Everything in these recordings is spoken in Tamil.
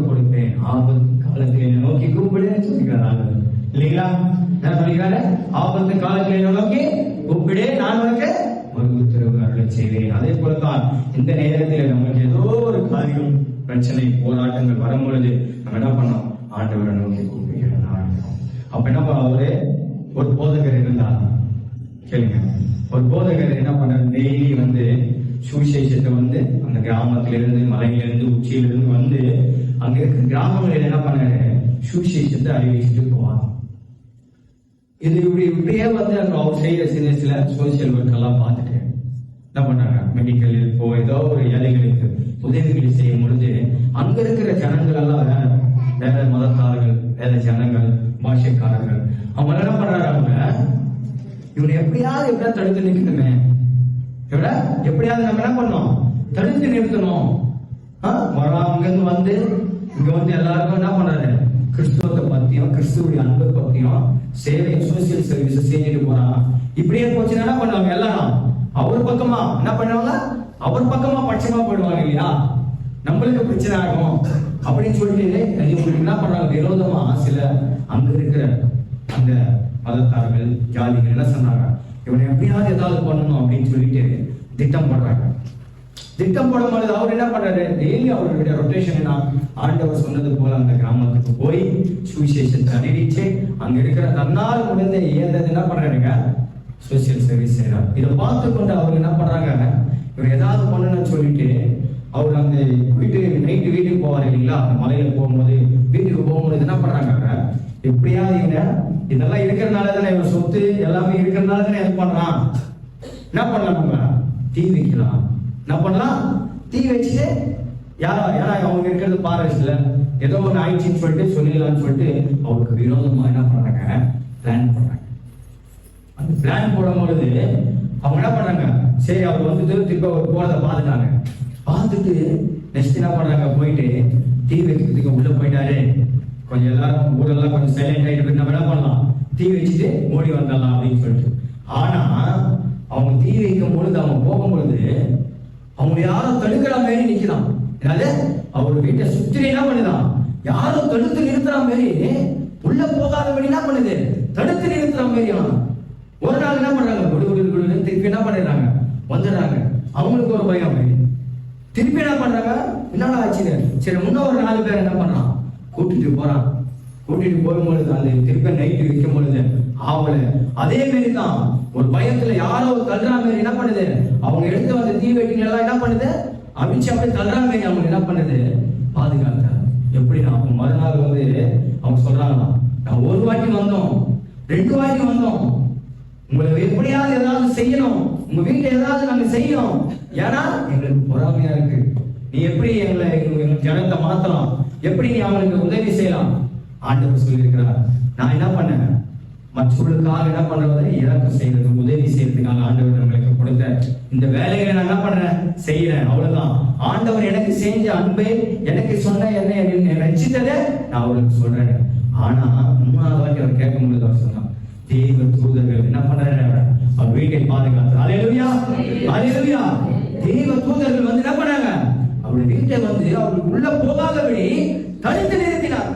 கொடுப்பேன். ஆபத்து காலத்தில் என்னை நோக்கி கூப்பிடு சொல்லிக்கிறார் இல்லைங்களா? என்ன சொல்லிக்கிறாரு? ஆபத்து காலத்தில் என்னை நோக்கி கூப்பிடு நான் உனக்கு ஒரு உத்தரவு அருளை செய்வேன். அதே போலதான் இந்த நேரத்தில் நமக்கு ஏதோ ஒரு காரியம் பிரச்சனை போராட்டங்கள் வரும் பொழுது நம்ம என்ன பண்ணோம் ஆண்டவரை நோக்கி கூப்பிடுகிறோம் அப்ப என்ன அவரு? ஒரு போதகர் இருந்தார். கேளுங்க. ஒரு போதகர் என்ன பண்றாரு டெய்லி வந்து சுவிசேஷத்தை வந்து அந்த கிராமத்திலிருந்து மலையிலிருந்து உச்சியிலிருந்து வந்து அங்க இருக்க கிராமங்களில் என்ன பண்ணாரு சுவிசேஷத்தை அறிவிச்சுட்டு போவாங்க. இது இப்படி இப்படியே வந்து அங்க அவர் செய்யற சில சில சோசியல் ஒர்க் எல்லாம் பார்த்துட்டு என்ன பண்ணாங்க மெடிக்கல் இப்போ ஏதோ ஒரு ஏழைகளுக்கு உதவிகள் செய்ய முடிஞ்சு அங்க இருக்கிற ஜனங்கள் எல்லாம் வேற வேற மதத்தார்கள் வேற ஜனங்கள் பாஷைக்காரர்கள் அவங்க என்ன பண்றாங்க அவங்க? இவனை எப்படியாவது எப்படியா தடுத்து நிற்கணுமே இவட எப்படியாவது நம்ம என்ன பண்ணோம் தடுத்து நிறுத்தணும். அங்க இருந்து வந்து இங்க வந்து எல்லாருக்கும் என்ன பண்றாரு கிறிஸ்துவத்தை பத்தியும் கிறிஸ்துவடைய அன்பு பத்தியும் சேவை சோசியல் சர்வீஸ் செஞ்சுட்டு போறான் இப்படியே போச்சுன்னா என்ன பண்ணுவாங்க எல்லாரும்? அவர் பக்கமா. என்ன பண்ணுவாங்க? அவர் பக்கமா பட்சமா போயிடுவாங்க இல்லையா? நம்மளுக்கு பிரச்சனை ஆகும். அப்படின்னு சொல்லிட்டு இவங்களுக்கு என்ன பண்றாங்க? விரோதமா சில அங்க இருக்கிற அந்த மதத்தார்கள் ஜாதிகள் என்ன சொன்னாங்க? இவனை எப்படியாவது ஏதாவது பண்ணணும் அப்படின்னு சொல்லிட்டு திட்டம் போடுறாங்க. திட்டம் போடும் பொழுது அவர் என்ன பண்றாரு? டெய்லி அவருடைய ரொட்டேஷன் ஆண்டவர் சொன்னது போல அந்த கிராமத்துக்கு போய் சுவிசேஷத்தை அறிவிச்சு அங்க இருக்கிற தன்னால் முடிந்த இயந்தது என்ன பண்றாருங்க? சோசியல் சர்வீஸ் செய்யறார் இதை பார்த்து கொண்டு அவங்க என்ன பண்றாங்க? இவர் ஏதாவது பண்ணணும்னு சொல்லிட்டு அவர் அந்த வீட்டுக்கு நைட்டு வீட்டுக்கு போவார் இல்லைங்களா? அந்த மலையில போகும்போது வீட்டுக்கு போகும்போது என்ன பண்றாங்க எப்படியாவது இவங்க இதெல்லாம் இருக்கிறதுனால தானே இவர் சொத்து எல்லாமே இருக்கிறதுனால தானே இது பண்றான். என்ன பண்ணலாம் நம்ம? தீ வைக்கலாம் என்ன பண்ணலாம் தீ வச்சுட்டு யாரா யாரா அவங்க இருக்கிறது பாரஸ்ட்ல? ஏதோ ஒன்று ஆயிடுச்சுன்னு சொல்லிட்டு சொல்லிடலாம்னு சொல்லிட்டு அவருக்கு விரோதமாக என்ன பண்ணுறாங்க பிளான் பண்ணுறாங்க அந்த பிளான் போடும் பொழுது அவங்க என்ன பண்ணுறாங்க சரி அவர் வந்துட்டு திரும்ப அவர் போகிறத பார்த்துட்டாங்க. பார்த்துட்டு நெக்ஸ்ட் என்ன பண்ணுறாங்க போயிட்டு தீ வைக்கிறதுக்கு உள்ளே போயிட்டாரு. கொஞ்சம் எல்லாரும் ஊரெல்லாம் கொஞ்சம் சைலண்ட் ஆகிட்டு நம்ம என்ன பண்ணலாம்? தீ வச்சுட்டு ஓடி வந்துடலாம் அப்படின்னு சொல்லிட்டு. ஆனால் அவங்க தீ வைக்கும் பொழுது அவங்க போகும் பொழுது அவங்க யாரும் தடுக்கிற மாதிரி நிக்கிறான் என்னது அவர் வீட்டை சுற்றி என்ன பண்ணுதான் யாரும் தடுத்து நிறுத்துற மாரி உள்ள போகாதபடி என்ன பண்ணுது? தடுத்து நிறுத்துற மாதிரி ஒரு நாள் என்ன பண்றாங்க? குடு குடு குடு திருப்பி என்ன பண்ணிடுறாங்க? வந்துடுறாங்க. அவங்களுக்கு ஒரு பயம். திருப்பி என்ன பண்றாங்க? என்னடா ஆச்சு சரி முன்ன ஒரு நாலு பேர் என்ன பண்றான்? கூட்டிட்டு போறான். கூட்டிட்டு போகும்பொழுது அந்த திருப்ப நைட்டு வைக்கும் பொழுது ஆவல அதே மாரி தான் ஒரு பயத்துல யாரோ தள்ளுற மாதிரி என்ன பண்ணுது? அவங்க எடுத்து வந்த தீ வெட்டிங்க எல்லாம் என்ன பண்ணுது? அமிச்சு அப்படியே தள்ளுற மாதிரி அவங்க என்ன பண்ணுது? பாதுகாக்க எப்படி அவங்க மறுநாள் வந்து அவங்க சொல்றாங்களாம் நான் ஒரு வாட்டி வந்தோம். ரெண்டு வாட்டி வந்தோம். உங்களை எப்படியாவது ஏதாவது செய்யணும். உங்க வீட்டுல ஏதாவது நாங்க செய்யணும் ஏன்னா எங்களுக்கு பொறாமையா இருக்கு. நீ எப்படி எங்களை எங்க ஜனத்தை மாத்தலாம்? எப்படி நீ அவங்களுக்கு உதவி செய்யலாம்? ஆண்டவர் சொல்லியிருக்கிறார். நான் என்ன பண்ணேன்? மற்றவர்களுக்காக என்ன பண்றது இறக்கம் செய்யறது உதவி செய்யறதுக்காக ஆண்டவர் நம்மளுக்கு கொடுத்த இந்த வேலையை நான் என்ன பண்றேன்? செய்யறேன். அவ்வளவுதான். ஆண்டவர் எனக்கு செஞ்ச அன்பை எனக்கு சொன்ன என்ன என்னை ரசித்ததை நான் அவருக்கு சொல்றேன். ஆனா மூணாவது வாட்டி அவர் கேட்கும் பொழுது அவர் சொன்னான் தெய்வ தூதர்கள் என்ன பண்றாரு அவர்? வீட்டை பாதுகாத்து அலையலுவியா அலையலுவியா தெய்வ தூதர்கள் வந்து என்ன பண்ணாங்க? அவருடைய வீட்டை வந்து அவருக்கு உள்ள போகாதபடி தடுத்து நிறுத்தினார்.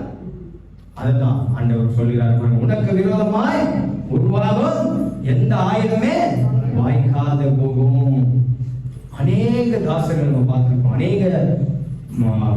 அதுதான் ஆண்டவர் சொல்கிறார். உனக்கு விரோதமாய் உருவாகும் எந்த ஆயுதமே வாய்க்காத போகும். அநேக தாசர்கள் நம்ம பார்த்திருக்கோம். அநேக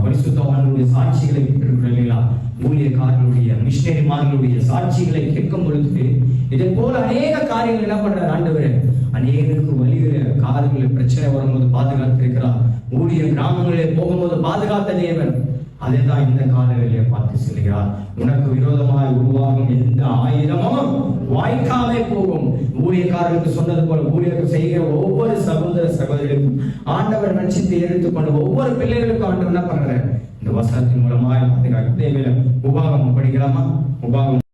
பரிசுத்தவான்களுடைய சாட்சிகளை பெற்றிருக்கிறோம் இல்லைங்களா ஊழியக்காரர்களுடைய மிஷினரிமார்களுடைய சாட்சிகளை கேட்கும் பொழுது இதே போல அநேக காரியங்கள் என்ன பண்றாரு ஆண்டவர்? அநேகருக்கு வழிகிற காரியங்களில் பிரச்சனை வரும்போது பாதுகாத்திருக்கிறார். ஊழிய கிராமங்களில் போகும்போது பாதுகாத்த தேவன். அதை தான் இந்த காலங்களிலே பார்த்து சொல்லுகிறார் உனக்கு விரோதமாய் உருவாகும் எந்த ஆயுதமும் வாய்க்காமே போகும். ஊழியக்காரருக்கு சொன்னது போல ஊழியர்கள் செய்கிற ஒவ்வொரு சகோதர சகோதரிக்கும் ஆண்டவர் நட்சத்தை எடுத்துக்கொண்டு ஒவ்வொரு பிள்ளைகளுக்கும் ஆண்டவர் என்ன பண்றாரு? இந்த வசனத்தின் மூலமாய் பாதுகாக்க தேவையில்லை உபாகம் படிக்கலாமா உபாகம்